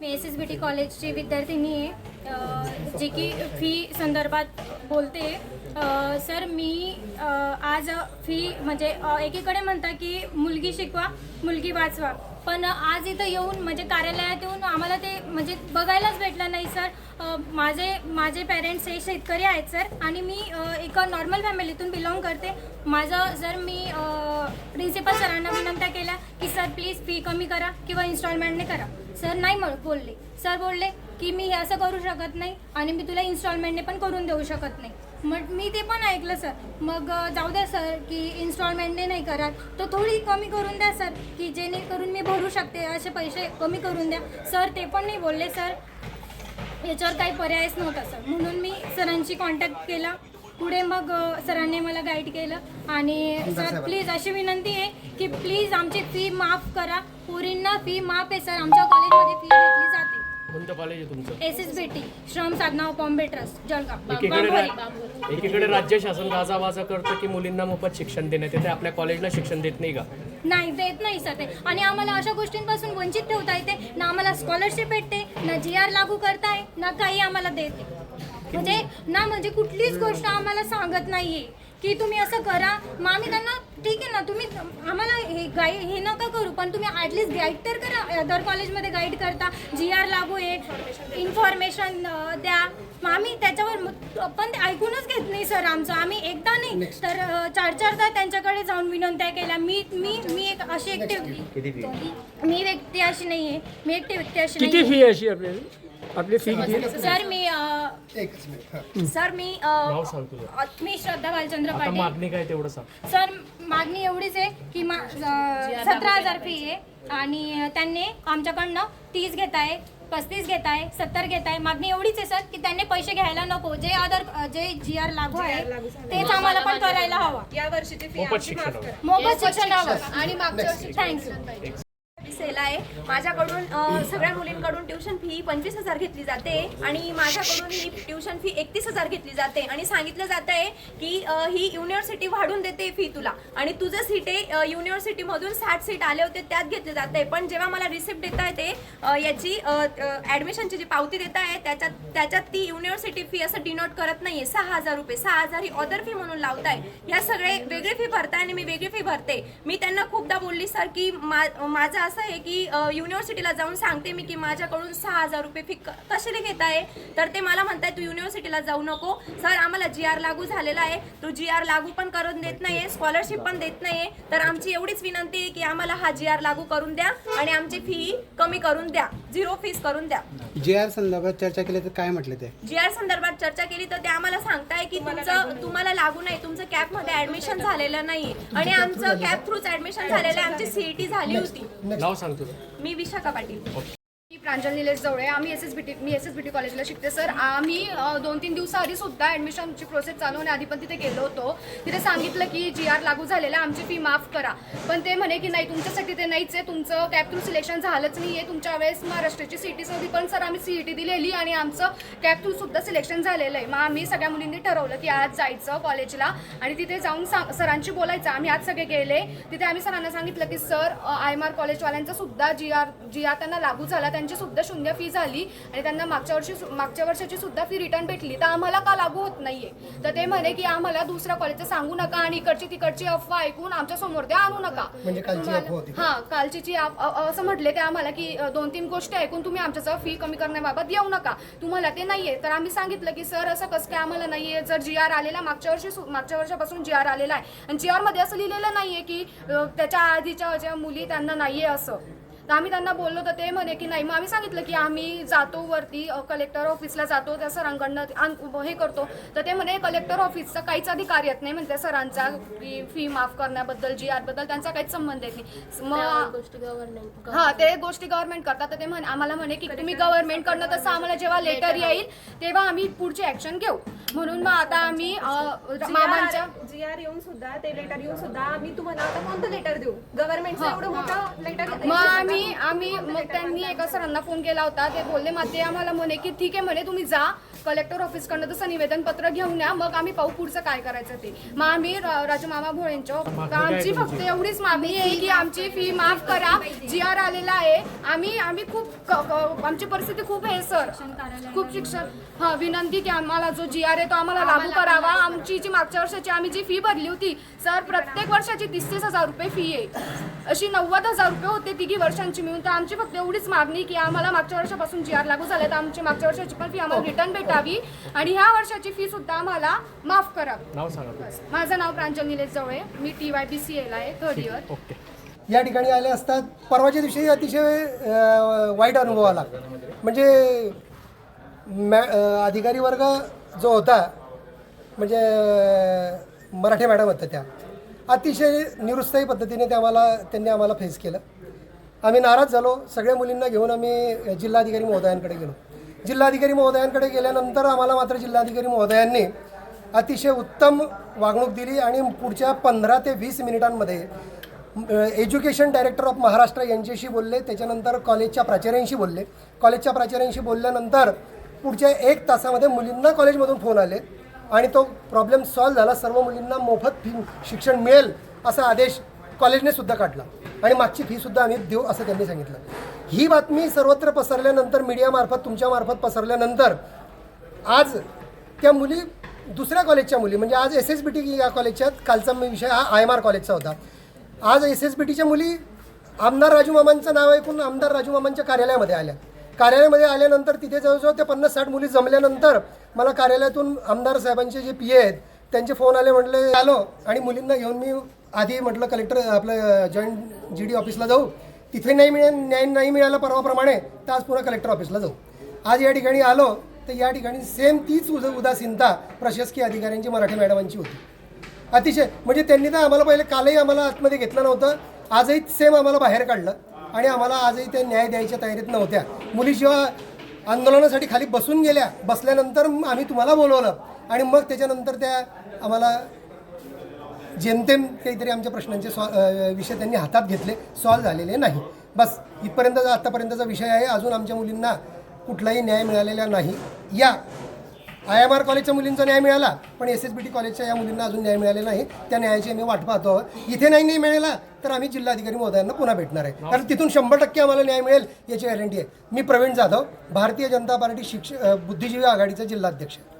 मी S S B T कॉलेजची विद्यार्थिनी आहे. जे जी की फी संदर्भात बोलते. सर मी आज फी म्हणजे एकीकडे म्हणता की मुलगी शिकवा मुलगी वाचवा. पण आज इथं येऊन म्हणजे कार्यालयात येऊन आम्हाला ते म्हणजे बघायलाच भेटलं नाही सर. माझे माझे पेरेंट्स हे शेतकरी आहेत सर. आणि मी एका नॉर्मल फॅमिलीतून बिलॉंग करते. माझं जर मी प्रिन्सिपल सरांना विनंत्या केल्या की सर प्लीज फी कमी करा किंवा इन्स्टॉलमेंटने करा. सर नाही मग बोलले. सर बोलले की मी हे असं करू शकत नाही आणि मी तुला इन्स्टॉलमेंटने पण करून देऊ शकत नाही. मग मी ते पण ऐकलं सर. मग जाऊ द्या सर की इन्स्टॉलमेंटने नाही करत. तर थोडी कमी करून द्या सर की जेणेकरून मी भरू शकते. असे पैसे कमी करून द्या. सर ते पण नाही बोलले सर. याच्यावर काही पर्यायच नव्हता सर. म्हणून मी सरांशी कॉन्टॅक्ट केला. पुढे मग सरांनी मला गाईड केलं. आणि सर प्लीज अशी विनंती आहे की प्लीज आमची फी माफ करा. पोरींना फी माफ आहे सर. आमच्या कॉलेजमध्ये फी घेतली जाते कोणतं कॉलेज आहे तुमचं? एस एस बी टी श्रम साधना बॉम्बे ट्रस्ट जळगाव. एकीकडे बांबोरी. रा- एकीकडे राज्य शासन गाजावाजा करतं की मुलींना मोफत शिक्षण देण्यात येते आपल्या कॉलेजला शिक्षण देत नाही का? नाही देत नाही सर ते आणि आम्हाला अशा गोष्टींपासून वंचित ठेवता येते ना आम्हाला स्कॉलरशिप भेटते ना जी आर लागू करताय ना काही आम्हाला देते म्हणजे ना म्हणजे कुठलीच गोष्ट आम्हाला सांगत नाहीये. की तुम्ही असं करा. मग आम्ही त्यांना ठीक आहे ना तुम्ही आम्हाला हे गाई हे नका करू पण तुम्ही ॲटलिस्ट गाईड तर करा. अदर कॉलेजमध्ये गाईड करता. जी आर लागू आहे इन्फॉर्मेशन द्या. मग आम्ही त्याच्यावर पण ते ऐकूनच घेत नाही सर आमचं. आम्ही एकदा नाही तर चार चारदा त्यांच्याकडे जाऊन विनंत्या केल्या. मी मी मी एक अशी एकटी मी व्यक्ती अशी नाही आहे मी एकटी व्यक्ती अशी किती नाही फी आहे अशी आपली? आपली फी किती? सर मी अ, एकच मिनिट हा. सर मी अ, मी श्रद्धा भालचंद्र आता पाटील. मागणी काय तेवढं सांग. सर मागणी एवढीच आहे की मा सतरा हजार फी आहे. आणि त्यांनी आमच्याकडनं तीस घेत आहे पस्तीस घेत आहे सत्तर घेत आहे मागणी एवढीच आहे सर की त्यांनी पैसे घ्यायला नको. जे अदर जे जी आर लागू आहे तेच आम्हाला पण करायला हवा. या वर्षीची फी मोफत शिक्षण मोफत हवं. आणि मागच्या वर्षी थँक्यू सेला आहे. माझ्याकडून सगळ्या मुलींकडून ट्युशन फी पंचवीस हजार घेतली जाते आणि माझ्याकडून ही ट्युशन फी एकतीस हजार घेतली जाते. आणि सांगितलं जात आहे की ही युनिव्हर्सिटी वाढून देते फी तुला. आणि तुझं सीट आहे युनिव्हर्सिटीमधून साठ सीट आले होते त्यात घेतले जात आहे पण जेव्हा मला रिसिप्ट देता येते याची ॲडमिशनची जी पावती देता आहे त्याच्यात त्याच्यात ती युनिव्हर्सिटी फी असं डिनोट करत नाही आहे सहा हजार रुपये. सहा हजार ही ऑदर फी म्हणून लावताय. ह्या सगळे वेगळी फी भरताय आणि मी वेगळी फी भरते. मी त्यांना खूपदा बोलली सर की मा- माझं असं आहे की युनिव्हर्सिटीला जाऊन सांगते मी की माझ्याकडून सहा हजार रुपये फी क- कशाला घेत आहे तर ते मला म्हणताय तू युनिव्हर्सिटीला जाऊ नको. सर आम्हाला जी आर लागू झालेला आहे. तो जी आर लागू पण करून देत नाहीये स्कॉलरशिप पण देत नाहीये. तर आमची एवढीच विनंती आहे की आम्हाला हा जी आर लागू करून द्या आणि आमची फी कमी करून द्या. झिरो फीस करून द्या. जे आर संदर्भात चर्चा केली तर काय म्हटले ते? जी आर संदर्भात चर्चा केली तर ते आम्हाला सांगताय की तुमचं तुम्हाला लागू नाही. तुमचं कॅपमध्ये ऍडमिशन झालेलं नाही. आणि आमचं कॅप थ्रूच ऍडमिशन झालेलं आहे. आमची सीईटी झाली होती. नाव सांग तुझं मी विशाखा पाटील. प्रांजल निलेश जवळे आम्ही एस एस बी टी मी एस एस बी टी कॉलेजला शिकते. सर आम्ही दोन तीन दिवसाआधी सुद्धा ॲडमिशनची प्रोसेस चालू होण्या आधी पण तिथे गेलो होतो. तिथे सांगितलं की जी आर लागू झालेलं आहे आमची फी माफ करा. पण ते म्हणे की नाही तुमच्यासाठी ते नाहीच आहे. तुमचं कॅप थ्रू सिलेक्शन झालंच नाही आहे तुमच्या वेळेस महाराष्ट्राची सी टी होती पण सर आम्ही सी ई टी दिलेली आणि आमचं कॅप थ्रू सुद्धा सिलेक्शन झालेलं आहे. मग आम्ही सगळ्या मुलींनी ठरवलं की आज जायचं कॉलेजला आणि तिथे जाऊन सांग सरांशी बोलायचं. आम्ही आज सगळे गेले. तिथे आम्ही सरांना सांगितलं की सर आय एम आर कॉलेजवाल्यांचा सुद्धा जी आर जी आर त्यांना लागू झाला. त्यांची सुद्धा शून्य फी झाली आणि त्यांना मागच्या वर्षी मागच्या वर्षाची सुद्धा फी रिटर्न भेटली. तर आम्हाला का लागू होत नाहीये? तर ते म्हणे की आम्हाला दुसऱ्या कॉलेजचं सांगू नका आणि इकडची तिकडची अफवा ऐकून आमच्यासमोर ते आणू नका. म्हणजे कालची? हा जी असं म्हटले ते आम्हाला की दोन तीन गोष्टी ऐकून तुम्ही आमच्याजवळ फी कमी करण्याबाबत येऊ नका. तुम्हाला ते नाहीये. तर आम्ही सांगितलं की सर असं कसं काय आम्हाला नाहीये? जर जी आर आलेला मागच्या वर्षी मागच्या वर्षापासून जी आर आलेला आहे आणि जी आरमध्ये असं लिहिलेलं नाहीये की त्याच्या आधीच्या ज्या मुली त्यांना नाहीये असं. तर आम्ही त्यांना बोललो तर ते म्हणे की नाही मग आम्ही सांगितलं की आम्ही जातो वरती कलेक्टर ऑफिसला जातो त्या सरांकडनं हे करतो. तर ते म्हणे कलेक्टर ऑफिसचा काहीच अधिकार येत नाही म्हणते सरांचा की फी माफ करण्याबद्दल जी आरबद्दल त्यांचा काहीच संबंध येत नाही. मग हा ते गोष्टी गव्हर्नमेंट करतात. तर ते म्हणे आम्हाला म्हणे की तुम्ही गव्हर्नमेंट कडनं तसं आम्हाला जेव्हा लेटर येईल तेव्हा आम्ही पुढची ऍक्शन घेऊ. म्हणून मग आता आम्ही अं, मामांच्या जी आर येऊन सुद्धा ते लेटर येऊन सुद्धा आम्ही तुम्हाला आता कोणतं लेटर देऊ? गव्हर्नमेंटचं एवढं मोठं लेटर मग आम्ही आम्ही मग त्यांनी एका सरांना फोन केला होता. ते बोलले मग ते आम्हाला म्हणे की ठीक आहे म्हणे तुम्ही जा. कलेक्टर ऑफिसकडनं तसं निवेदन पत्र घेऊन या. मग आम्ही पाहू पुढचं काय करायचं ते. मग आम्ही र- राजमामा भोळेंच्या आमची फक्त एवढीच मागणी आहे की आमची फी माफ करा. जी आर आलेला आहे आम्ही आम्ही खूप आमची परिस्थिती खूप आहे सर खूप शिक्षण हा विनंती की आम्हाला जो जी आर आहे तो आम्हाला लागू करावा. आमची जी मागच्या वर्षाची आम्ही जी फी भरली होती सर प्रत्येक वर्षाची तीस तीस हजार रुपये फी आहे. अशी नव्वद हजार रुपये होते तिघी वर्षांची मिळून. तर आमची फक्त एवढीच मागणी की आम्हाला मागच्या वर्षापासून जी आर लागू झाले तर आमची मागच्या वर्षाची पण फी आम्हाला रिटर्न भेटावी. आणि ह्या वर्षाची फी सुद्धा आम्हाला माफ करावी. माझं नाव प्रांजल निलेश जवळे मी टी वाय बी सी एला आहे थर्ड इयर ओके. या ठिकाणी आले असतात. परवाच्या दिवशी अतिशय वाईट अनुभव आला. म्हणजे मॅ अधिकारी वर्ग जो होता म्हणजे मराठी मराठे मॅडम होत्या त्या अतिशय निरुत्साही पद्धतीने त्या आम्हाला त्यांनी आम्हाला फेस केलं. आम्ही नाराज झालो. सगळ्या मुलींना घेऊन आम्ही जिल्हाधिकारी महोदयांकडे गेलो. जिल्हाधिकारी महोदयांकडे गेल्यानंतर आम्हाला मात्र जिल्हाधिकारी महोदयांनी अतिशय उत्तम वागणूक दिली आणि पुढच्या पंधरा ते वीस मिनिटांमध्ये एज्युकेशन डायरेक्टर ऑफ महाराष्ट्र यांच्याशी बोलले त्याच्यानंतर कॉलेजच्या प्राचार्यांशी बोलले. कॉलेजच्या प्राचार्यांशी बोलल्यानंतर पुढच्या एक तासामध्ये मुलींना कॉलेजमधून फोन आले आणि तो प्रॉब्लेम सॉल्व्ह झाला. सर्व मुलींना मोफत फी शिक्षण मिळेल असा आदेश कॉलेजने सुद्धा काढला. आणि मागची फीसुद्धा आम्ही देऊ असं त्यांनी सांगितलं. ही बातमी सर्वत्र पसरल्यानंतर मीडियामार्फत तुमच्यामार्फत पसरल्यानंतर आज त्या मुली दुसऱ्या कॉलेजच्या मुली म्हणजे आज एस एस बी टी या कॉलेजच्या कालचा विषय हा आय एम आर कॉलेजचा होता. आज एस एस बी टीच्या मुली आमदार राजू मामांचं नाव ऐकून आमदार राजू मामांच्या कार्यालयामध्ये आल्या. कार्यालयामध्ये आल्यानंतर तिथे जवळजवळ ते पन्नास साठ मुली जमल्यानंतर मला कार्यालयातून आमदार साहेबांचे जे पी आहेत त्यांचे फोन आले म्हटले आलो आणि मुलींना घेऊन मी आधी म्हटलं कलेक्टर आपलं जॉईंट जी डी ऑफिसला जाऊ. तिथे नाही मिळेल न्याय नाही मिळालं परवाप्रमाणे तर आज पुन्हा कलेक्टर ऑफिसला जाऊ. आज या ठिकाणी आलो तर या ठिकाणी सेम तीच उद उदासीनता प्रशासकीय अधिकाऱ्यांची मराठी मॅडमांची होती. अतिशय. म्हणजे त्यांनी तर आम्हाला पहिले कालही आम्हाला आतमध्ये घेतलं नव्हतं. आजही सेम आम्हाला बाहेर काढलं. आणि आम्हाला आजही त्या न्याय द्यायच्या तयारीत नव्हत्या. मुली जेव्हा आंदोलनासाठी खाली बसून गेल्या बसल्यानंतर आम्ही तुम्हाला बोलवलं. आणि मग त्याच्यानंतर त्या आम्हाला जेमतेम काहीतरी आमच्या प्रश्नांचे सॉ विषय त्यांनी हातात घेतले. सॉल्व झालेले नाही. बस इथपर्यंतचा आत्तापर्यंतचा विषय आहे. अजून आमच्या मुलींना कुठलाही न्याय मिळालेला नाही. या. आय एम आर कॉलेजच्या मुलींचा न्याय मिळाला पण एस एस बी टी कॉलेजच्या या मुलींना अजून न्याय मिळालेला नाही. त्या न्यायाची आम्ही वाट पाहतो आहोत. इथे नाही नाही मिळाला तर आम्ही जिल्हाधिकारी महोदयांना पुन्हा भेटणार आहे. कारण तिथून शंभर टक्के आम्हाला न्याय मिळेल याची गॅरंटी आहे. मी प्रवीण जाधव भारतीय जनता पार्टी शिक्ष बुद्धिजीवी आघाडीचा जिल्हाध्यक्ष. आहे